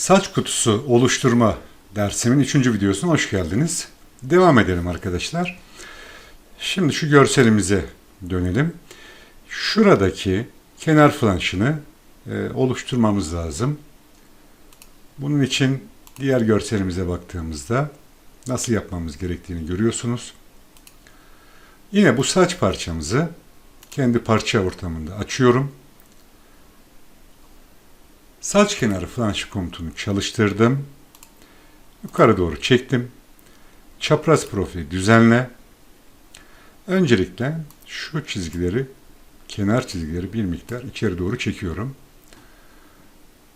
Saç kutusu oluşturma dersimin 3. videosuna hoş geldiniz. Devam edelim arkadaşlar. Şimdi şu görselimize dönelim. Şuradaki kenar flanşını e, oluşturmamız lazım. Bunun için diğer görselimize baktığımızda nasıl yapmamız gerektiğini görüyorsunuz. Yine bu saç parçamızı kendi parça ortamında açıyorum. Saç kenarı flanş komutunu çalıştırdım. Yukarı doğru çektim. Çapraz profili düzenle. Öncelikle şu çizgileri, kenar çizgileri bir miktar içeri doğru çekiyorum.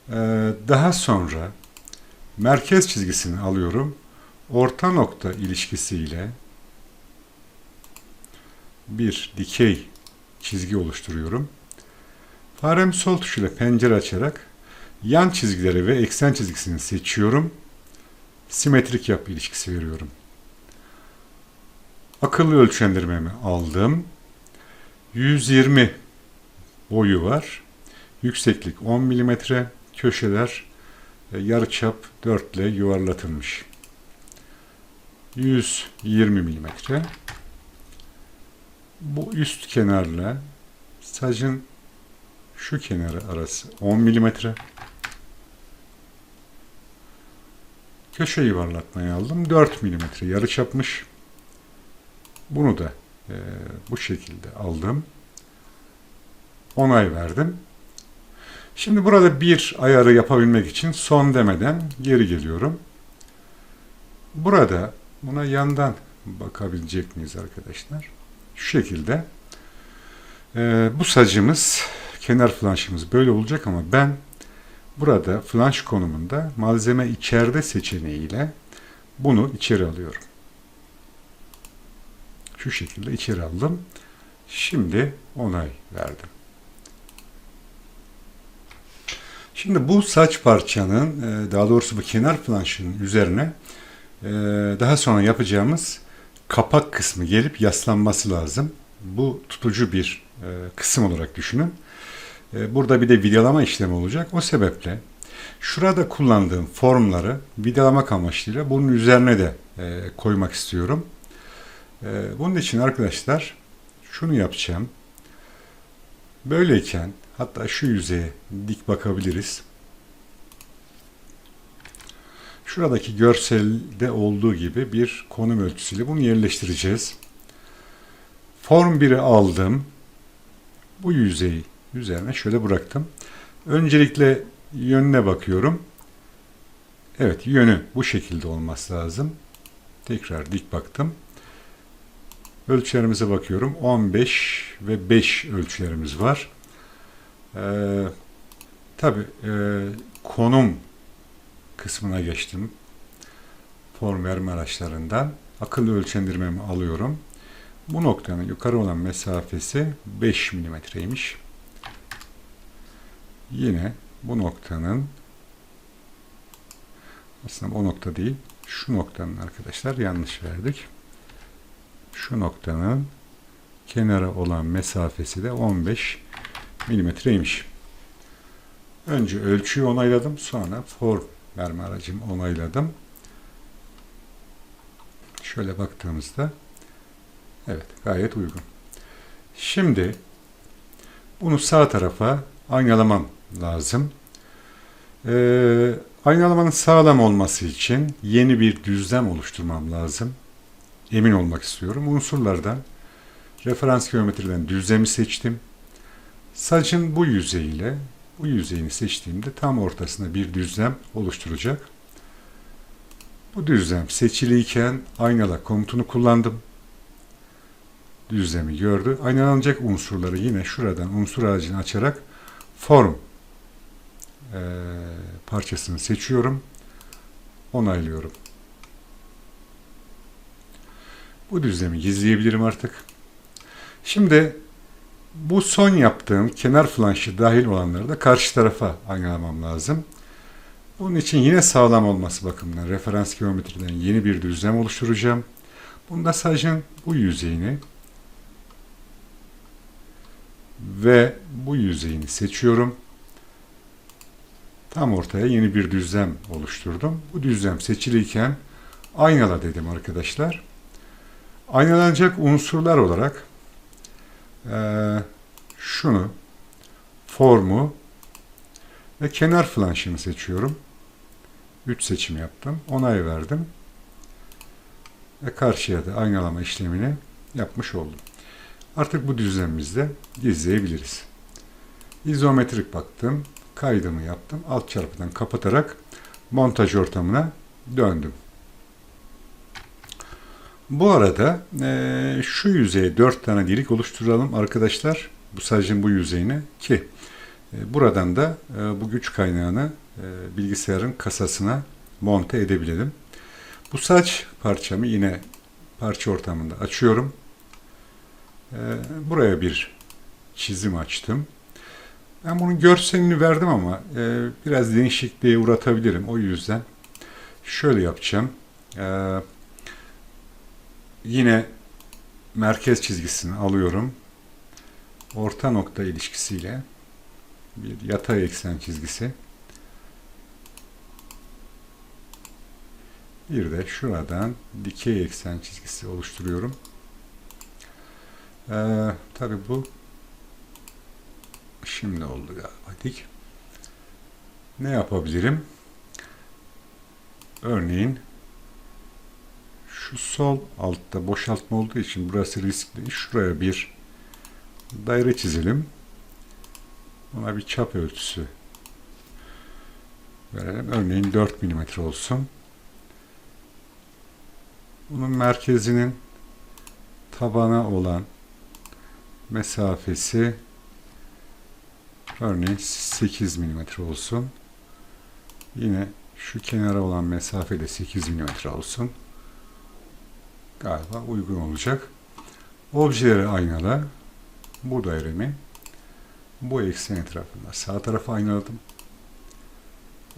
Ee, daha sonra merkez çizgisini alıyorum. Orta nokta ilişkisiyle bir dikey çizgi oluşturuyorum. Farem sol tuşuyla pencere açarak yan çizgileri ve eksen çizgisini seçiyorum. Simetrik yapı ilişkisi veriyorum. Akıllı ölçendirmemi aldım. 120 boyu var. Yükseklik 10 mm. Köşeler e, yarıçap 4 ile yuvarlatılmış. 120 mm. Bu üst kenarla sacın şu kenarı arası 10 mm. Köşe yuvarlatmayı aldım. 4 mm yarı çapmış. Bunu da e, bu şekilde aldım. Onay verdim. Şimdi burada bir ayarı yapabilmek için son demeden geri geliyorum. Burada buna yandan bakabilecek miyiz arkadaşlar? Şu şekilde. E, bu sacımız, kenar flanşımız böyle olacak ama ben Burada flanş konumunda malzeme içeride seçeneğiyle bunu içeri alıyorum. Şu şekilde içeri aldım. Şimdi onay verdim. Şimdi bu saç parçanın e, daha doğrusu bu kenar flanşının üzerine e, daha sonra yapacağımız kapak kısmı gelip yaslanması lazım. Bu tutucu bir e, kısım olarak düşünün. E, burada bir de vidalama işlemi olacak. O sebeple şurada kullandığım formları vidalamak amaçlıyla bunun üzerine de e, koymak istiyorum. E, bunun için arkadaşlar şunu yapacağım. Böyleyken hatta şu yüzeye dik bakabiliriz. Şuradaki görselde olduğu gibi bir konum ölçüsüyle bunu yerleştireceğiz. Form 1'i aldım. Bu yüzeyi üzerine şöyle bıraktım. Öncelikle yönüne bakıyorum. Evet yönü bu şekilde olması lazım. Tekrar dik baktım. Ölçülerimize bakıyorum. 15 ve 5 ölçülerimiz var. Ee, Tabi e, konum kısmına geçtim. Form verme araçlarından. Akıllı ölçendirmemi alıyorum. Bu noktanın yukarı olan mesafesi 5 milimetreymiş. Yine bu noktanın aslında o nokta değil şu noktanın arkadaşlar yanlış verdik. Şu noktanın kenara olan mesafesi de 15 milimetreymiş. Önce ölçüyü onayladım. Sonra form verme aracımı onayladım. Şöyle baktığımızda evet gayet uygun. Şimdi bunu sağ tarafa aynalamam lazım. Ee, aynalamanın sağlam olması için yeni bir düzlem oluşturmam lazım. Emin olmak istiyorum. Unsurlardan referans geometriden düzlemi seçtim. Sacın bu yüzeyiyle bu yüzeyini seçtiğimde tam ortasında bir düzlem oluşturacak. Bu düzlem seçiliyken aynala komutunu kullandım. Düzlemi gördü. Aynalanacak unsurları yine şuradan unsur ağacını açarak form e, parçasını seçiyorum. Onaylıyorum. Bu düzlemi gizleyebilirim artık. Şimdi bu son yaptığım kenar flanşı dahil olanları da karşı tarafa aynalamam lazım. Bunun için yine sağlam olması bakımından referans geometriden yeni bir düzlem oluşturacağım. Bunda sadece bu yüzeyini ve bu yüzeyini seçiyorum. Tam ortaya yeni bir düzlem oluşturdum. Bu düzlem seçiliyken aynala dedim arkadaşlar. Aynalanacak unsurlar olarak eee, şunu, formu ve kenar flanşını seçiyorum. 3 seçim yaptım. Onay verdim. Ve karşıya da aynalama işlemini yapmış oldum. Artık bu düzlemimizde gizleyebiliriz. İzometrik baktım. Kaydımı yaptım. Alt çarpıdan kapatarak montaj ortamına döndüm. Bu arada eee, şu yüzeye 4 tane delik oluşturalım arkadaşlar. Bu sadece bu yüzeyine ki e, buradan da e, bu güç kaynağını e, bilgisayarın kasasına monte edebilelim. Bu saç parçamı yine parça ortamında açıyorum. E, Buraya bir çizim açtım. Ben bunun görselini verdim ama e, biraz değişikliğe uğratabilirim. O yüzden şöyle yapacağım. E, yine merkez çizgisini alıyorum. Orta nokta ilişkisiyle bir yatay eksen çizgisi. Bir de şuradan dikey eksen çizgisi oluşturuyorum. Ee, tabii bu şimdi oldu galiba dik. Ne yapabilirim? Örneğin şu sol altta boşaltma olduğu için burası riskli. Şuraya bir daire çizelim. Buna bir çap ölçüsü verelim. Örneğin 4 mm olsun. Bunun merkezinin tabana olan mesafesi örneğin 8 mm olsun. Yine şu kenara olan mesafe de 8 mm olsun. Galiba uygun olacak. Objeleri aynala. Bu dairemi bu eksen etrafında sağ tarafa aynaladım.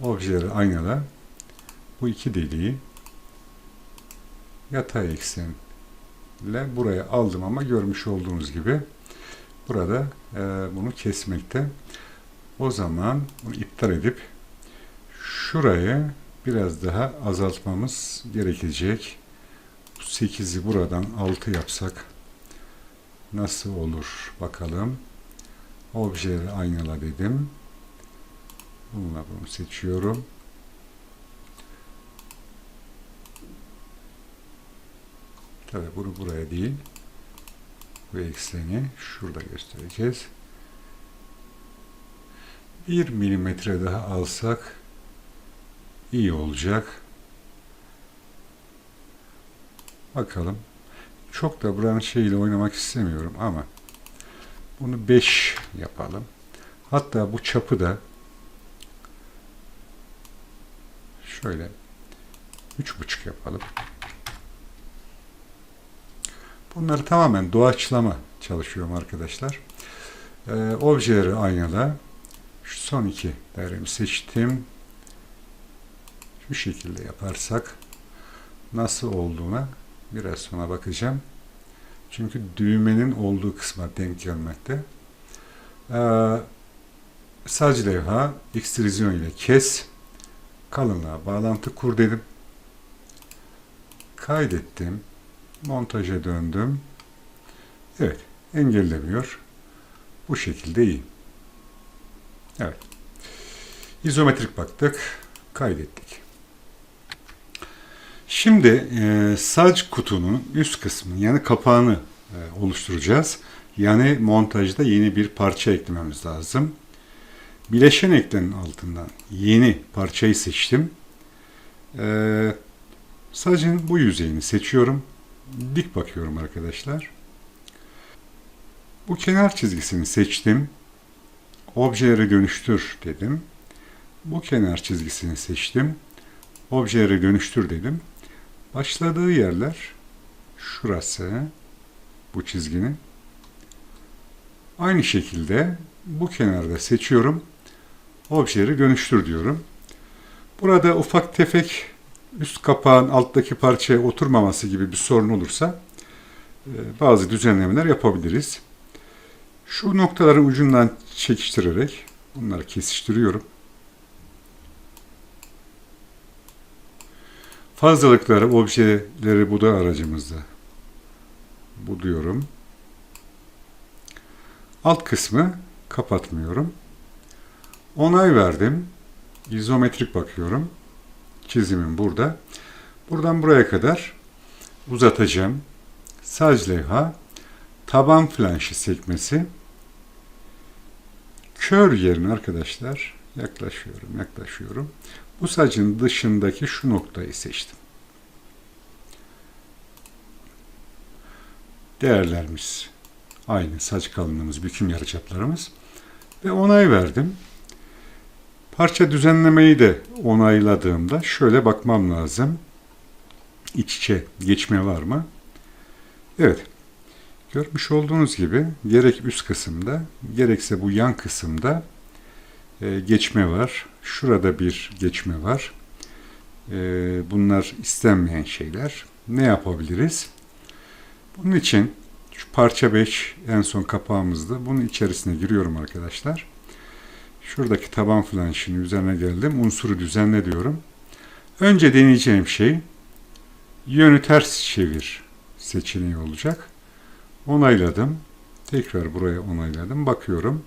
Objeleri aynala. Bu iki deliği yatay eksenle buraya aldım ama görmüş olduğunuz gibi burada e, bunu kesmekte. O zaman bunu iptal edip şurayı biraz daha azaltmamız gerekecek. 8'i buradan 6 yapsak nasıl olur bakalım. Objeleri aynala dedim. Bununla bunu seçiyorum. Tabi bunu buraya değil. Bu ekseni şurada göstereceğiz. 1 milimetre daha alsak iyi olacak. Bakalım. Çok da buranın şeyiyle oynamak istemiyorum ama bunu 5 yapalım. Hatta bu çapı da şöyle 3,5 yapalım. Bunları tamamen doğaçlama çalışıyorum arkadaşlar. Ee, objeleri aynala. Şu son iki dairemi seçtim. Şu şekilde yaparsak nasıl olduğuna biraz sonra bakacağım. Çünkü düğmenin olduğu kısma denk gelmekte. Ee, sac levha ekstrizyon ile kes. Kalınlığa bağlantı kur dedim. Kaydettim. Montaja döndüm. Evet. Engellemiyor. Bu şekilde iyi. Evet. İzometrik baktık. Kaydettik. Şimdi e, sac kutunun üst kısmını yani kapağını e, oluşturacağız. Yani montajda yeni bir parça eklememiz lazım. Bileşen eklenin altından yeni parçayı seçtim. E, sacın bu yüzeyini seçiyorum. Dik bakıyorum arkadaşlar. Bu kenar çizgisini seçtim. Objelere dönüştür dedim. Bu kenar çizgisini seçtim. Objelere dönüştür dedim. Başladığı yerler şurası bu çizginin. Aynı şekilde bu kenarda seçiyorum. Objeleri dönüştür diyorum. Burada ufak tefek üst kapağın alttaki parçaya oturmaması gibi bir sorun olursa e, bazı düzenlemeler yapabiliriz. Şu noktaları ucundan çekiştirerek bunları kesiştiriyorum. Fazlalıkları, objeleri bu aracımızda buluyorum. Alt kısmı kapatmıyorum. Onay verdim. İzometrik bakıyorum. Çizimim burada. Buradan buraya kadar uzatacağım. Sac levha, taban flanşı sekmesi, kör yerine arkadaşlar yaklaşıyorum, yaklaşıyorum. Bu sacın dışındaki şu noktayı seçtim. Değerlerimiz aynı saç kalınlığımız, büküm yarıçaplarımız ve onay verdim. Parça düzenlemeyi de onayladığımda şöyle bakmam lazım. İç içe geçme var mı? Evet. Görmüş olduğunuz gibi gerek üst kısımda gerekse bu yan kısımda e, geçme var. Şurada bir geçme var. E, bunlar istenmeyen şeyler. Ne yapabiliriz? Bunun için şu parça 5 en son kapağımızda. Bunun içerisine giriyorum arkadaşlar. Şuradaki taban flanşının üzerine geldim. Unsuru düzenle diyorum. Önce deneyeceğim şey yönü ters çevir seçeneği olacak. Onayladım. Tekrar buraya onayladım. Bakıyorum.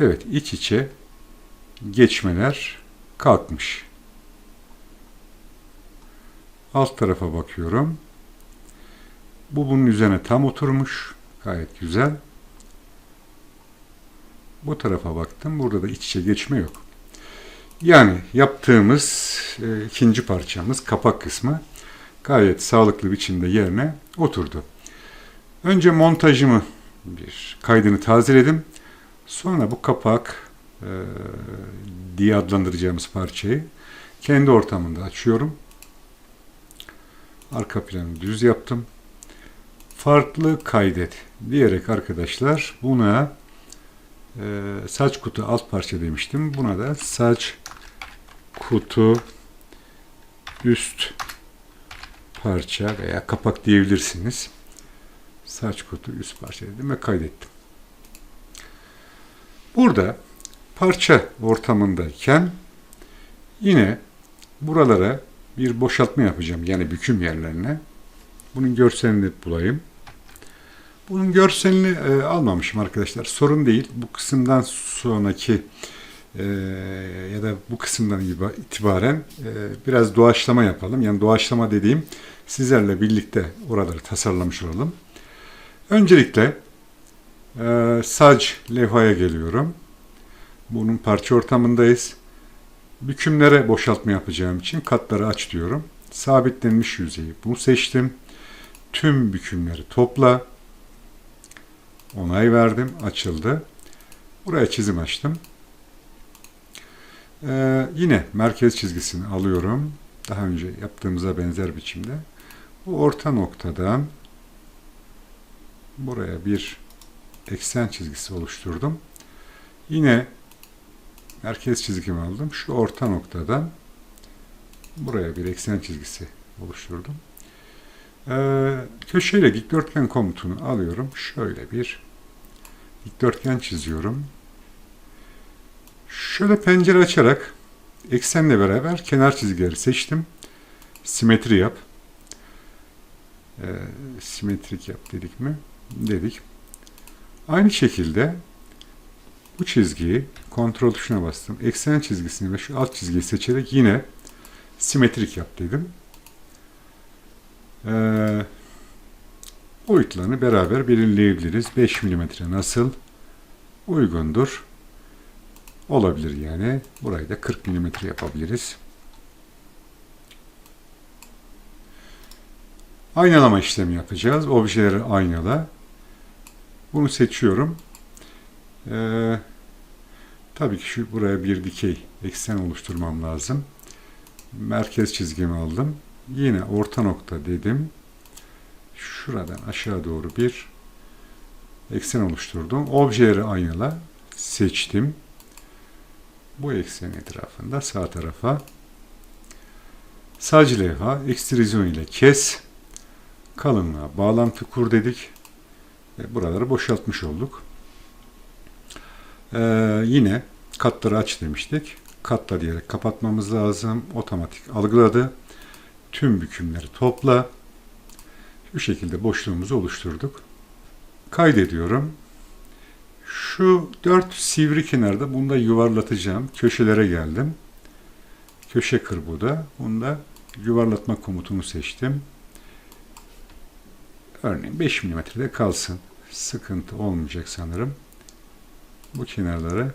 Evet iç içe geçmeler kalkmış. Alt tarafa bakıyorum. Bu bunun üzerine tam oturmuş. Gayet güzel. Bu tarafa baktım. Burada da iç içe geçme yok. Yani yaptığımız e, ikinci parçamız kapak kısmı gayet sağlıklı biçimde yerine oturdu. Önce montajımı bir kaydını tazeledim. Sonra bu kapak e, diye adlandıracağımız parçayı kendi ortamında açıyorum. Arka planı düz yaptım. Farklı kaydet diyerek arkadaşlar buna e, saç kutu alt parça demiştim. Buna da saç kutu üst parça veya kapak diyebilirsiniz. Saç kutu üst parça dedim ve kaydettim. Burada parça ortamındayken yine buralara bir boşaltma yapacağım. Yani büküm yerlerine. Bunun görselini bulayım. Bunun görselini e, almamışım arkadaşlar. Sorun değil. Bu kısımdan sonraki e, ya da bu kısımdan itibaren e, biraz doğaçlama yapalım. Yani doğaçlama dediğim sizlerle birlikte oraları tasarlamış olalım. Öncelikle e, sac levhaya geliyorum. Bunun parça ortamındayız. Bükümlere boşaltma yapacağım için katları aç diyorum. Sabitlenmiş yüzeyi bunu seçtim. Tüm bükümleri topla. Onay verdim. Açıldı. Buraya çizim açtım. Ee, yine merkez çizgisini alıyorum. Daha önce yaptığımıza benzer biçimde. Bu orta noktadan buraya bir eksen çizgisi oluşturdum. Yine merkez çizgimi aldım. Şu orta noktadan buraya bir eksen çizgisi oluşturdum. Ee, köşeyle dikdörtgen komutunu alıyorum. Şöyle bir dikdörtgen çiziyorum. Şöyle pencere açarak eksenle beraber kenar çizgileri seçtim. Simetri yap. Ee, simetrik yap dedik mi? Dedik. Aynı şekilde bu çizgiyi kontrol tuşuna bastım. Eksen çizgisini ve şu alt çizgiyi seçerek yine simetrik yap dedim. Ee, boyutlarını beraber belirleyebiliriz. 5 mm nasıl uygundur? Olabilir yani. Burayı da 40 mm yapabiliriz. Aynalama işlemi yapacağız. Objeleri aynala. Bunu seçiyorum. Ee, tabii ki şu buraya bir dikey eksen oluşturmam lazım. Merkez çizgimi aldım. Yine orta nokta dedim. Şuradan aşağı doğru bir eksen oluşturdum. Objeleri aynala seçtim. Bu eksen etrafında sağ tarafa sac levha ekstrüzyon ile kes kalınlığa bağlantı kur dedik. Ve buraları boşaltmış olduk. Ee, yine katları aç demiştik. katla diyerek kapatmamız lazım. Otomatik algıladı. Tüm bükümleri topla. Bu şekilde boşluğumuzu oluşturduk. Kaydediyorum. Şu dört sivri kenarda bunu da yuvarlatacağım. Köşelere geldim. Köşe kır bu da. Yuvarlatma komutunu seçtim. Örneğin 5 milimetrede kalsın. Sıkıntı olmayacak sanırım. Bu kenarları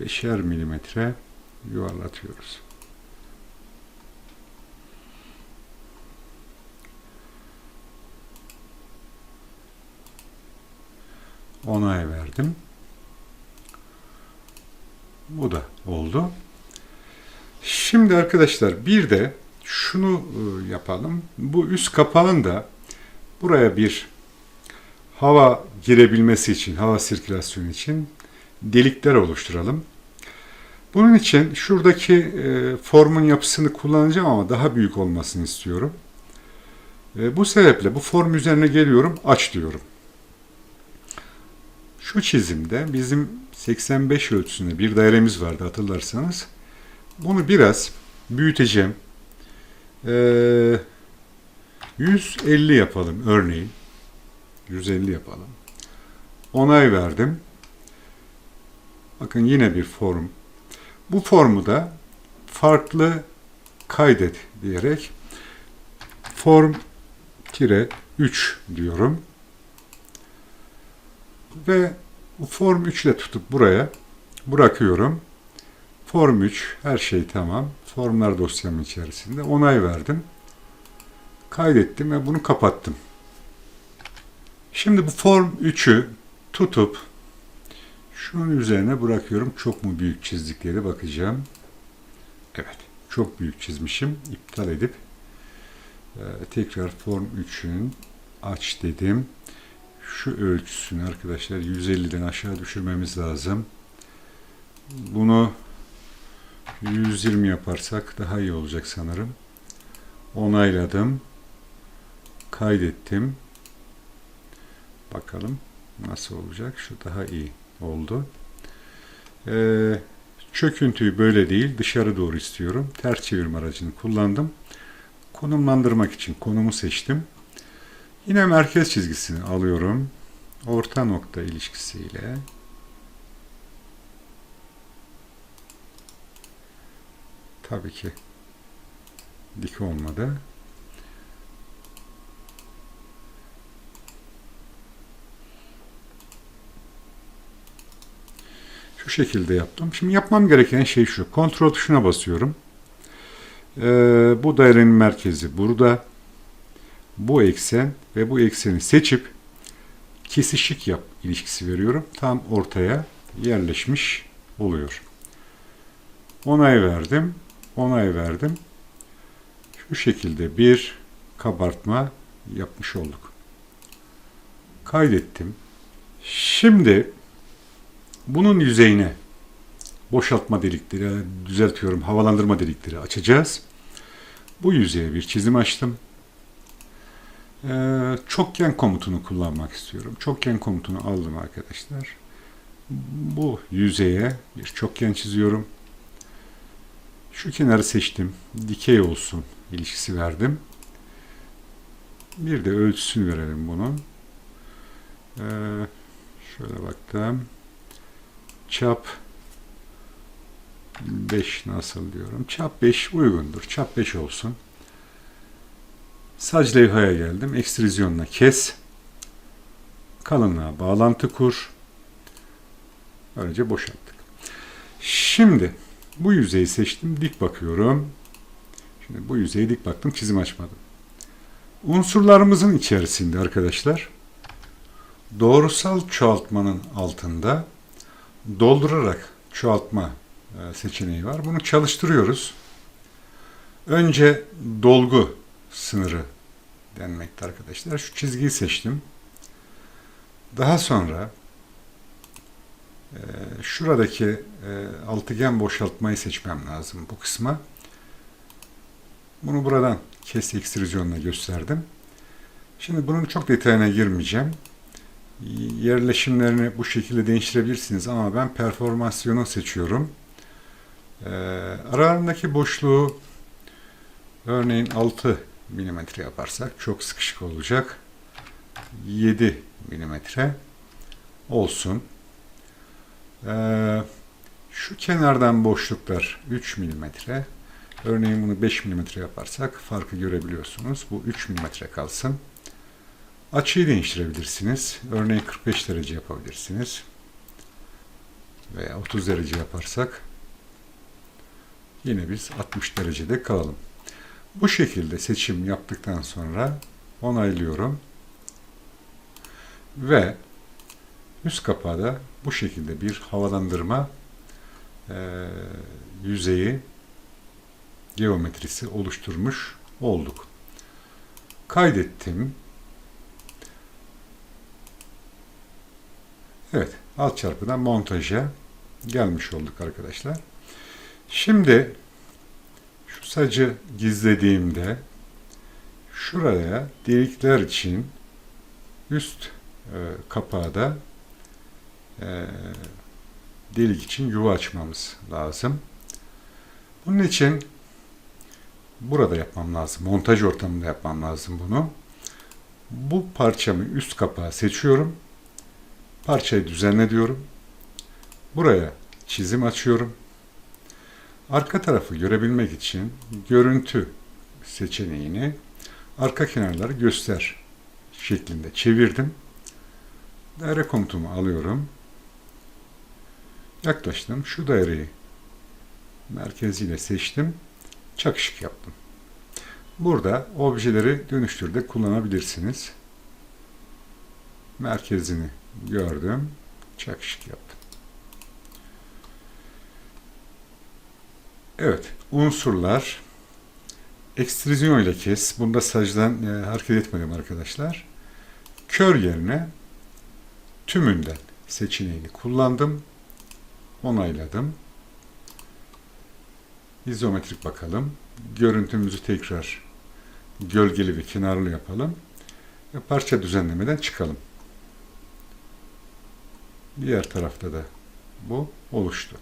5'er milimetre yuvarlatıyoruz. Onay verdim. Bu da oldu. Şimdi arkadaşlar bir de şunu e, yapalım. Bu üst kapağın da buraya bir hava girebilmesi için, hava sirkülasyonu için delikler oluşturalım. Bunun için şuradaki e, formun yapısını kullanacağım ama daha büyük olmasını istiyorum. E, bu sebeple bu form üzerine geliyorum, aç diyorum. Şu çizimde bizim 85 ölçüsünde bir dairemiz vardı hatırlarsanız. Bunu biraz büyüteceğim. Ee, 150 yapalım örneğin. 150 yapalım. Onay verdim. Bakın yine bir form. Bu formu da farklı kaydet diyerek form tire 3 diyorum. Ve form 3 ile tutup buraya bırakıyorum. Form 3 her şey tamam. Formlar dosyamın içerisinde onay verdim. Kaydettim ve bunu kapattım. Şimdi bu form 3'ü tutup şunun üzerine bırakıyorum. Çok mu büyük çizdik diye de bakacağım. Evet. Çok büyük çizmişim. İptal edip e, tekrar form 3'ün aç dedim. Şu ölçüsünü arkadaşlar 150'den aşağı düşürmemiz lazım. Bunu 120 yaparsak daha iyi olacak sanırım. Onayladım. Kaydettim. Bakalım nasıl olacak. Şu daha iyi oldu. Ee, çöküntüyü böyle değil dışarı doğru istiyorum. Ters çevirme aracını kullandım. Konumlandırmak için konumu seçtim. Yine merkez çizgisini alıyorum. Orta nokta ilişkisiyle tabii ki dik olmadı. Şu şekilde yaptım. Şimdi yapmam gereken şey şu. Kontrol tuşuna basıyorum. Ee, bu dairenin merkezi burada. Bu eksen ve bu ekseni seçip kesişik yap ilişkisi veriyorum. Tam ortaya yerleşmiş oluyor. Onay verdim. Onay verdim. Şu şekilde bir kabartma yapmış olduk. Kaydettim. Şimdi bunun yüzeyine boşaltma delikleri, düzeltiyorum havalandırma delikleri açacağız. Bu yüzeye bir çizim açtım. Ee, çokgen komutunu kullanmak istiyorum. Çokgen komutunu aldım arkadaşlar. Bu yüzeye bir çokgen çiziyorum. Şu kenarı seçtim. Dikey olsun ilişkisi verdim. Bir de ölçüsünü verelim bunun. Ee, şöyle baktım. Çap 5 nasıl diyorum. Çap 5 uygundur. Çap 5 olsun. Sac levhaya geldim. Ekstrizyonla kes. Kalınlığa bağlantı kur. Böylece boşalttık. Şimdi bu yüzeyi seçtim. Dik bakıyorum. Şimdi bu yüzeyi dik baktım. Çizim açmadım. Unsurlarımızın içerisinde arkadaşlar doğrusal çoğaltmanın altında doldurarak çoğaltma e, seçeneği var. Bunu çalıştırıyoruz. Önce dolgu sınırı denmekte arkadaşlar. Şu çizgiyi seçtim. Daha sonra e, şuradaki e, altıgen boşaltmayı seçmem lazım bu kısma. Bunu buradan kes ekstrizyonla gösterdim. Şimdi bunun çok detayına girmeyeceğim. Yerleşimlerini bu şekilde değiştirebilirsiniz ama ben performasyonu seçiyorum. Ee, aralarındaki boşluğu örneğin 6 milimetre yaparsak çok sıkışık olacak. 7 milimetre olsun. Ee, şu kenardan boşluklar 3 milimetre. Örneğin bunu 5 milimetre yaparsak farkı görebiliyorsunuz. Bu 3 milimetre kalsın. Açıyı değiştirebilirsiniz. Örneğin 45 derece yapabilirsiniz. Veya 30 derece yaparsak yine biz 60 derecede kalalım. Bu şekilde seçim yaptıktan sonra onaylıyorum. Ve üst kapağı da bu şekilde bir havalandırma eee, yüzeyi geometrisi oluşturmuş olduk. Kaydettim. Evet, alt çarpıdan montaja gelmiş olduk arkadaşlar. Şimdi sacı gizlediğimde şuraya delikler için üst e, kapağı da e, delik için yuva açmamız lazım. Bunun için burada yapmam lazım. Montaj ortamında yapmam lazım bunu. Bu parçamı üst kapağı seçiyorum. Parçayı düzenle diyorum. Buraya çizim açıyorum. Arka tarafı görebilmek için görüntü seçeneğini arka kenarları göster şeklinde çevirdim. Daire komutumu alıyorum. Yaklaştım. Şu daireyi merkeziyle seçtim. Çakışık yaptım. Burada objeleri dönüştürde kullanabilirsiniz. Merkezini gördüm. Çakışık yaptım. Evet, unsurlar ekstrüzyon ile kes. Bunda sacdan e, hareket etmedim arkadaşlar. Kör yerine tümünden seçeneğini kullandım. Onayladım. İzometrik bakalım. Görüntümüzü tekrar gölgeli ve kenarlı yapalım. Ve parça düzenlemeden çıkalım. Diğer tarafta da bu oluştu.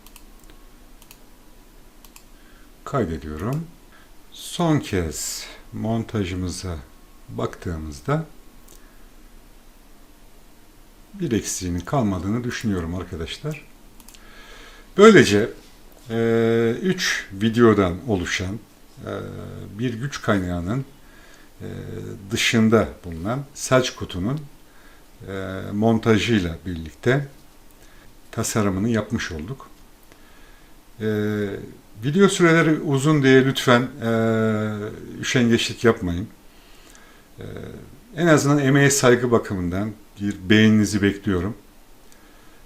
Kaydediyorum. Son kez montajımıza baktığımızda bir eksiğinin kalmadığını düşünüyorum arkadaşlar. Böylece 3 videodan oluşan e, bir güç kaynağının e, dışında bulunan saç kutunun e, montajıyla birlikte tasarımını yapmış olduk. E, video süreleri uzun diye lütfen e, üşengeçlik yapmayın. E, en azından emeğe saygı bakımından bir beğeninizi bekliyorum.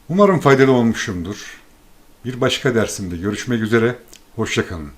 Umarım faydalı olmuşumdur. Bir başka dersimde görüşmek üzere. Hoşçakalın.